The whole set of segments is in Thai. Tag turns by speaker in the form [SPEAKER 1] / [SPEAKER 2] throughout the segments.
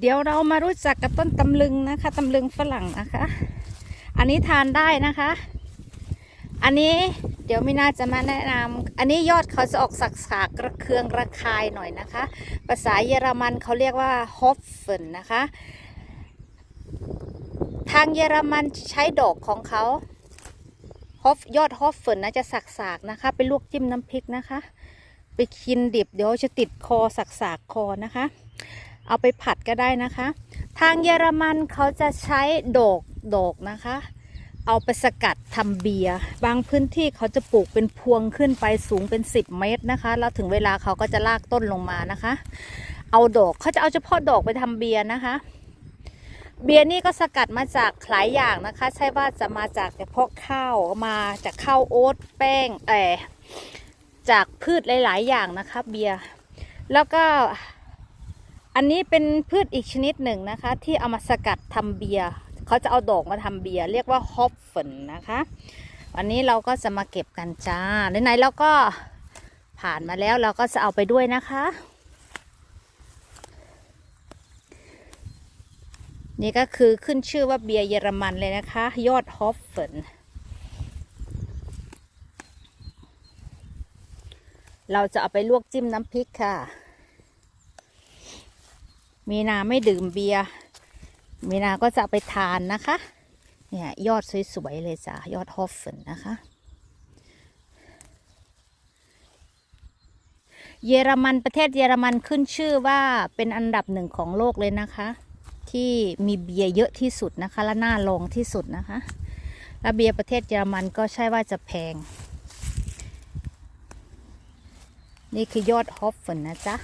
[SPEAKER 1] เดี๋ยวเรามารู้จักกับต้นตำลึงนะคะตำลึงฝรั่งนะคะ อันนี้ทานได้นะคะ อันนี้เดี๋ยวมิน่าจะมาแนะนำอันนี้ยอดเขาจะออกสักสากระเคืองระคายหน่อยนะคะ ภาษาเยอรมันเขาเรียกว่าฮอฟเฟนนะคะ ทางเยอรมันใช้ดอกของเขาฮอฟยอดฮอฟเฟนนะจะสักๆนะคะ ไปลวกจิ้มน้ำพริกนะคะ ไปกินดิบเดี๋ยวจะติดคอสักๆคอนะคะ เอาไปผัดก็ได้นะคะ ทางเยอรมันเขาจะใช้ดอกดอกนะคะ เอาไปสกัดทำเบียร์บางพื้นที่เขาจะปลูกเป็นพวงขึ้นไปสูงเป็น 10 เมตรนะคะ แล้วถึงเวลาเขาก็จะลากต้นลงมานะคะ เอาดอกเขาจะเอาเฉพาะดอกไปทำเบียร์นะคะ เบียร์นี่ก็สกัดมาจากหลายอย่างนะคะ ใช่ว่าจะมาจากเฉพาะข้าวมาจากข้าวโอ๊ตแป้งเออจากพืชหลาย ๆ อย่างนะคะ เบียร์แล้วก็ อันนี้เป็นพืชอีกชนิดหนึ่งนะคะ ที่เอามาสกัดทำเบียร์เขาจะเอาดอกมาทำเบียร์เรียกว่าฮอปเฟนนะคะวันนี้เราก็จะมาเก็บกันจ้าไหนๆเราก็ผ่านมาแล้วเราก็จะเอาไปด้วยนะคะ นี่ก็คือขึ้นชื่อว่าเบียร์เยอรมันเลยนะคะ ยอดฮอปเฟนเราจะเอาไปลวกจิ้มน้ำพริกค่ะ มีนาไม่ดื่มเบียร์มีนาก็จะไปทานนะคะ เนี่ยยอดสวยๆเลยจ้ะยอดฮอฟเฟนนะคะ เยอรมันประเทศเยอรมันขึ้นชื่อว่าเป็นอันดับหนึ่งของโลกเลยนะคะ ที่มีเบียร์เยอะที่สุดนะคะและน่าลองที่สุดนะคะและเบียร์ประเทศเยอรมันก็ใช่ว่าจะแพง นี่คือยอดฮอฟเฟนนะจ๊ะ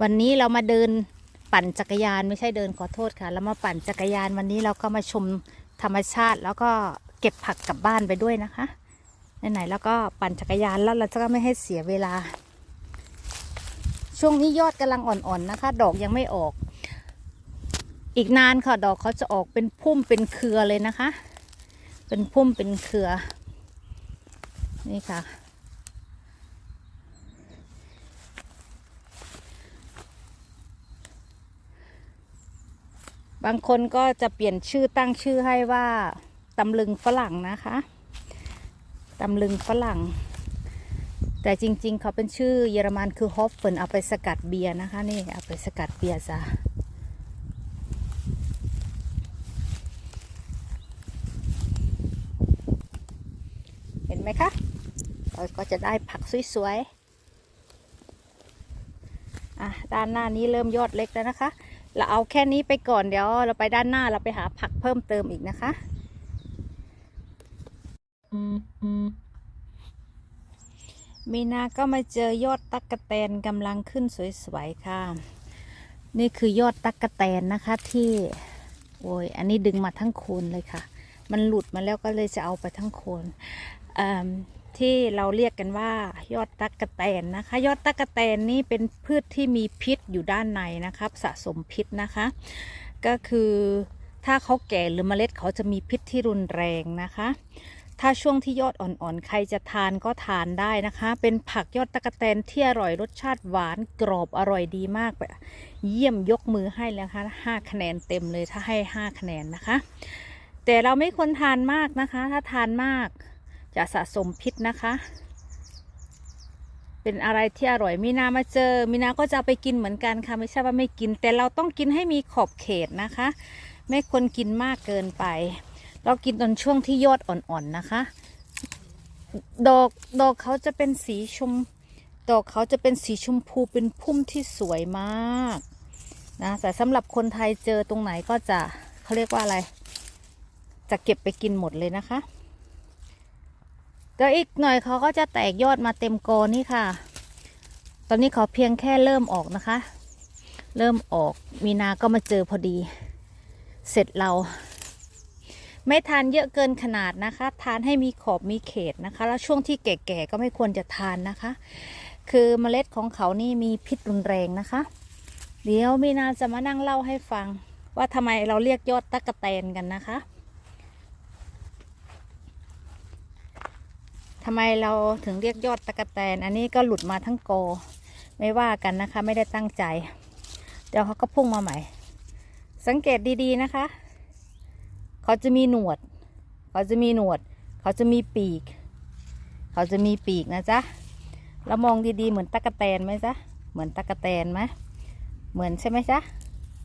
[SPEAKER 1] วันนี้เรามาเดินปั่นจักรยานไม่ใช่เดินขอโทษค่ะ เรามาปั่นจักรยานวันนี้เราก็มาชมธรรมชาติ แล้วก็เก็บผักกลับบ้านไปด้วยนะคะไหนๆแล้วก็ปั่นจักรยานแล้วเราจะไม่ให้เสียเวลา ช่วงนี้ยอดกำลังอ่อนๆนะคะ ดอกยังไม่ออก อีกนานค่ะดอกเขาจะออกเป็นพุ่มเป็นเครือเลยนะคะ เป็นพุ่มเป็นเครือนี่ค่ะ บางคนก็จะเปลี่ยนชื่อตั้งชื่อให้ว่าตำลึงฝรั่งนะคะตำลึงฝรั่ง แต่จริงๆ เขาเป็นชื่อเยอรมันคือฮอฟเฟนเอาไปสกัดเบียร์นะคะนี่เอาไปสกัดเบียร์จ้ะเห็นไหมคะเราก็จะได้ผักสวยๆอะด้านหน้านี้เริ่มยอดเล็กแล้วนะคะ เราเอาแค่นี้ไปก่อนเดี๋ยว เราไปด้านหน้าเราไปหาผักเพิ่มเติมอีกนะคะ มีนาก็มาเจอยอดตักกะแตนกำลังขึ้นสวยๆค่ะ นี่คือยอดตักกะแตนนะคะที่โอ้ยอันนี้ดึงมาทั้งโคนเลยค่ะ มันหลุดมาแล้วก็เลยจะเอาไปทั้งโคนเอิ่ม ที่เราเรียกกันว่ายอดตักกะแตนนะคะ ยอดตักกะแตนนี่เป็นพืชที่มีพิษอยู่ด้านในนะครับ สะสมพิษนะคะ ก็คือถ้าเขาแก่หรือเมล็ดเขาจะมีพิษที่รุนแรงนะคะ ถ้าช่วงที่ยอดอ่อนๆ ใครจะทานก็ทานได้นะคะ เป็นผักยอดตะกะแตนที่อร่อยรสชาติหวานกรอบอร่อยดีมากแบบเยี่ยมยกมือให้เลยนะคะห้าคะแนนเต็มเลยถ้าให้ห้าคะแนนนะคะ แต่เราไม่ควรทานมากนะคะ ถ้าทานมาก จะสะสมพิษนะคะ เป็นอะไรที่อร่อยมีนามาเจอ มีนาก็จะไปกินเหมือนกันค่ะไม่ใช่ว่าไม่กิน แต่เราต้องกินให้มีขอบเขตนะคะ ไม่ควรกินมากเกินไป เรากินตอนช่วงที่ยอดอ่อนๆนะคะ ดอกดอกเขาจะเป็นสีชมดอกเขาจะเป็นสีชมพูเป็นพุ่มที่สวยมากนะแต่สำหรับคนไทยเจอตรงไหนก็จะเขาเรียกว่าอะไร จะเก็บไปกินหมดเลยนะคะ เดี๋ยวอีกหน่อยเขาก็จะแตกยอดมาเต็มกอนี่ค่ะ ตอนนี้เขาเพียงแค่เริ่มออกนะคะ เริ่มออกมีนาก็มาเจอพอดี เสร็จเรา ไม่ทานเยอะเกินขนาดนะคะ ทานให้มีขอบมีเขตนะคะ แล้วช่วงที่แก่ๆก็ไม่ควรจะทานนะคะ คือเมล็ดของเขานี่มีพิษรุนแรงนะคะ เดี๋ยวมีนาจะมานั่งเล่าให้ฟัง ว่าทำไมเราเรียกยอดตะกะแตนกันนะคะ ทำไมเราถึงเรียกยอดตะกะแตน อันนี้ก็หลุดมาทั้งโก ไม่ว่ากันนะคะ ไม่ได้ตั้งใจ เดี๋ยวเขาก็พุ่งมาใหม่ สังเกตดีๆนะคะ เขาจะมีหนวด เขาจะมีหนวด เขาจะมีปีก เขาจะมีปีกนะจ๊ะแล้วมองดีๆเหมือนตะกะแตนไหมจ๊ะเหมือนตะกะแตนไหมเหมือนใช่ไหมจ๊ะ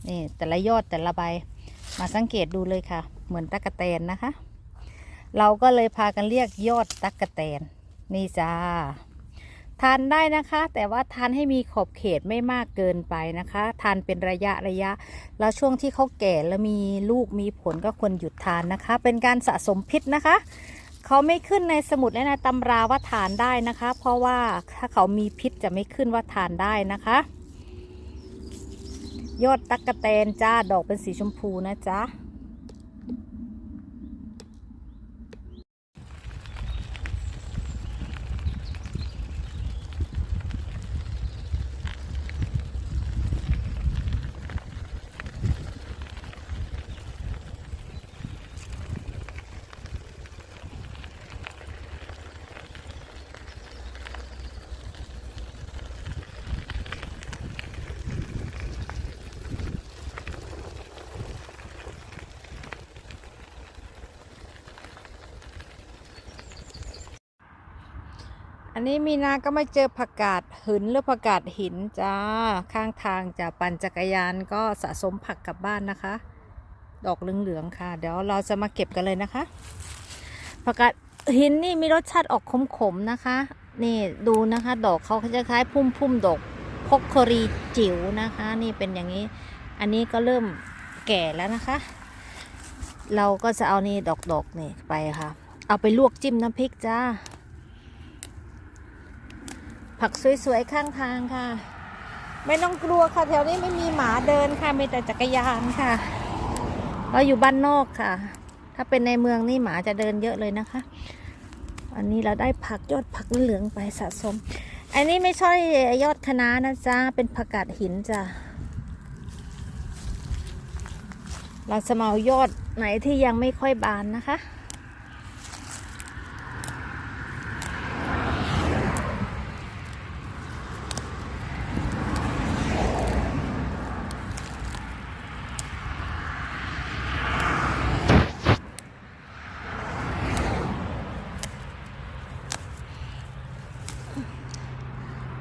[SPEAKER 1] นี่แต่ละยอดแต่ละใบ มาสังเกตดูเลยค่ะ เหมือนตะกะแตนนะคะ เราก็เลยพากันเรียกยอดตะกะแตน นี่จ้า ทานได้นะคะ แต่ว่าทานให้มีขอบเขตไม่มากเกินไปนะคะ ทานเป็นระยะระยะ แล้วช่วงที่เขาแก่แล้วมีลูกมีผลก็ควรหยุดทานนะคะ เป็นการสะสมพิษนะคะเขาไม่ขึ้นในสมุดและในตำราว่าทานได้นะคะ เพราะว่าถ้าเขามีพิษจะไม่ขึ้นว่าทานได้นะคะ ยอดตักกะแตนจ้าดอกเป็นสีชมพูนะจ๊ะ อันนี้มีนาก็ไม่เจอผักกาดหินหรือผักกาดหินจ้า ข้างทางจะปั่นจักรยานก็สะสมผักกลับบ้านนะคะ ดอกเหลืองๆค่ะ เดี๋ยวเราจะมาเก็บกันเลยนะคะผักกาดหินนี่มีรสชาติออกขมๆนะคะ นี่ดูนะคะ ดอกเขาจะคล้ายพุ่มๆดอกพกครีจิ๋วนะคะ นี่เป็นอย่างนี้ อันนี้ก็เริ่มแก่แล้วนะคะ เราก็จะเอานี่ดอกๆนี่ไปค่ะ เอาไปลวกจิ้มน้ำพริกจ้า ผักสวยๆข้างทางค่ะ ไม่ต้องกลัวค่ะ แถวนี้ไม่มีหมาเดินค่ะมีแต่จักรยานค่ะ เราอยู่บ้านนอกค่ะ ถ้าเป็นในเมืองนี่หมาจะเดินเยอะเลยนะคะ อันนี้เราได้ผักยอดผักเหลืองไปสะสม อันนี้ไม่ใช่ยอดคะน้านะจ๊ะเป็นผักกาดหินจ้ะเราจะมาเอายอดไหนที่ยังไม่ค่อยบานนะคะ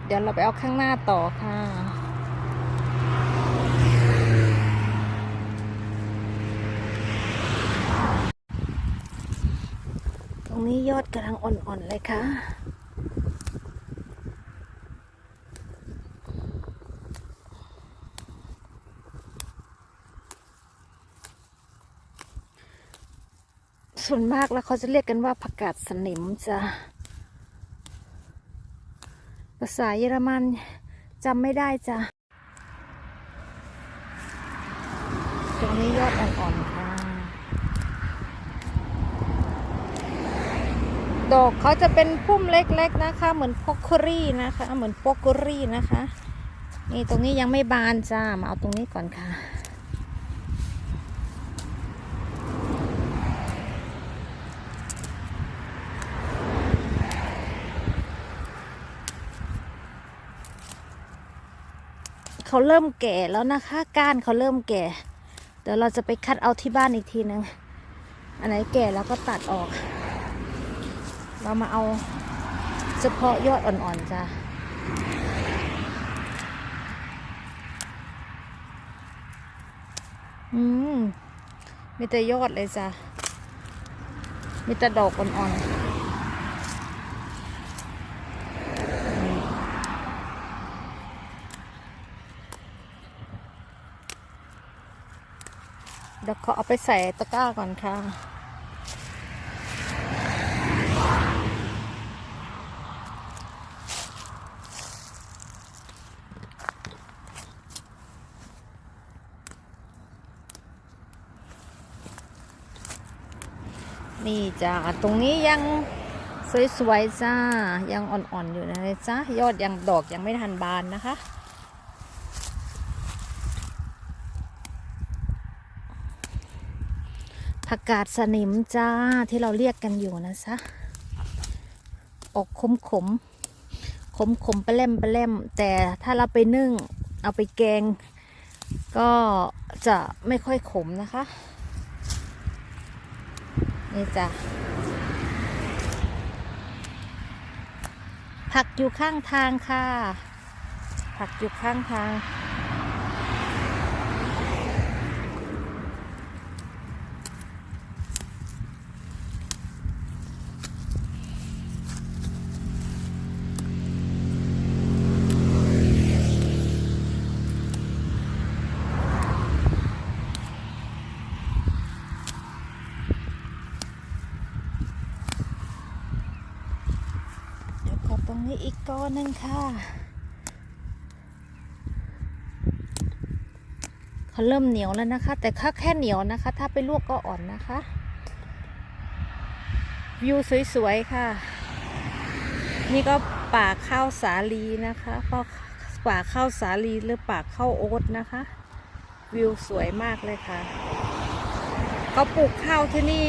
[SPEAKER 1] เดี๋ยวเราไปเอาข้างหน้าต่อค่ะตรงนี้ยอดกำลังอ่อนๆเลยค่ะ ส่วนมากแล้วเขาจะเรียกกันว่าผักกาดสนิมจ้ะาษาเยอรมันจำไม่ได้จ้ะ ตรงนี้ยอดอ่อนๆค่ะ ดอกเขาจะเป็นพุ่มเล็กๆนะคะ เหมือนพอกครี่นะคะ เหมือนปอกครี่นะคะ นี่ตรงนี้ยังไม่บานจ้า มาเอาตรงนี้ก่อนค่ะ เขาเริ่มแก่แล้วนะคะ ก้านเขาเริ่มแก่ เดี๋ยวเราจะไปคัดเอาที่บ้านอีกทีหนึ่งอันไหนแก่แล้วก็ตัดออก เรามาเอาเฉพาะยอดอ่อนๆจ้ะอืมมีแต่ยอดเลยจ้ะมีแต่ดอกอ่อนๆ เดี๋ยวขอเอาไปใส่ตะกร้าก่อนค่ะ นี่จ้าตรงนี้ยังสวยๆจ้า ยังอ่อนๆอยู่นะจ้ายอดยังดอกยังไม่ทันบานนะคะ ผักกาดสนิมจ้าที่เราเรียกกันอยู่นะจ๊ะออกขมขมขมขมๆปลาแลมปลาแลมแต่ถ้าเราไปนึ่ง เอาไปแกง ก็จะไม่ค่อยขมนะคะ นี่จ้ะผักอยู่ข้างทางค่ะ ผักอยู่ข้างทาง เดี๋ยวกดตรง นี้อีกก้อนหนึงค่ะ เขาเริ่มเหนียวแล้วนะคะ แต่ถ้าแค่เหนียวนะคะ ถ้าไปลวกก็อ่อนนะคะ วิวสวยๆค่ะ นี่ก็ป่าข้าวสาลีนะคะป่าป่าข้าวสาลีหรือป่าข้าวโอ๊ตนะคะ วิวสวยมากเลยค่ะ เขาปลูกข้าวที่นี่